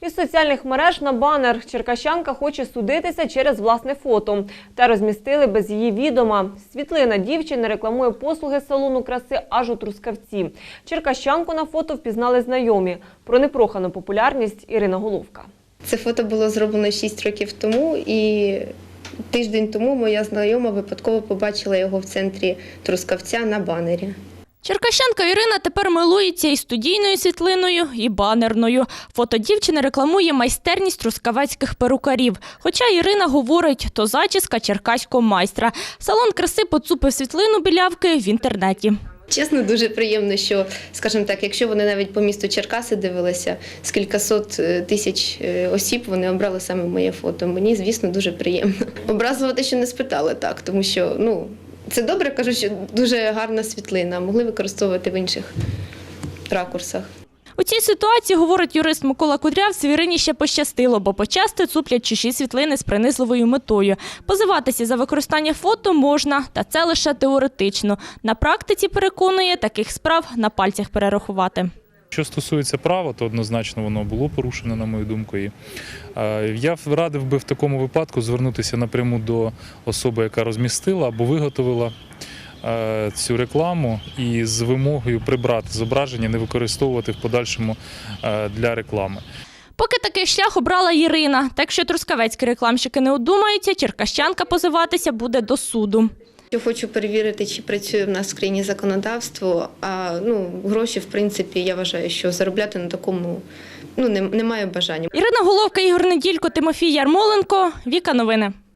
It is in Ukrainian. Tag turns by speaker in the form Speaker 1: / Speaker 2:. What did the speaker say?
Speaker 1: Із соціальних мереж на банер черкащанка хоче судитися через власне фото. Та розмістили без її відома. Світлина дівчини рекламує послуги салону краси аж у Трускавці. Черкащанку на фото впізнали знайомі. Про непрохану популярність Ірина Головка.
Speaker 2: Це фото було зроблено 6 років тому, і тиждень тому моя знайома випадково побачила його в центрі Трускавця на банері.
Speaker 3: Черкащанка Ірина тепер милується і студійною світлиною, і банерною. Фото дівчини рекламує майстерність трускавецьких перукарів. Хоча Ірина говорить, то зачіска черкаського майстра. Салон краси поцупив світлину білявки в інтернеті.
Speaker 2: Чесно, дуже приємно, що, скажімо так, якщо вони навіть по місту Черкаси дивилися, з кількасот е, тисяч е, осіб вони обрали саме моє фото. Мені, звісно, дуже приємно. Образливо те, що не спитали так, тому що ну це добре, кажу, що дуже гарна світлина, могли використовувати в інших ракурсах.
Speaker 3: У цій ситуації, говорить юрист Микола Кудрявцев, Ірині ще пощастило, бо почасти цуплять чужі світлини з принизливою метою. Позиватися за використання фото можна, та це лише теоретично. На практиці переконує, таких справ на пальцях перерахувати.
Speaker 4: Що стосується права, то однозначно воно було порушено, на мою думку. Е, я радив би в такому випадку звернутися напряму до особи, яка розмістила або виготовила е, цю рекламу, і з вимогою прибрати зображення, не використовувати в подальшому е, для реклами.
Speaker 3: Поки такий шлях обрала Ірина. Так що трускавецькі рекламщики не одумаються, черкащанка позиватися буде до суду.
Speaker 2: Я хочу перевірити, чи працює в нас в країні законодавство. А ну гроші, в принципі, я вважаю, що заробляти на такому ну немає бажання.
Speaker 3: Ірина Головка, Ігор Неділько, Тимофій Ярмоленко. Віка новини.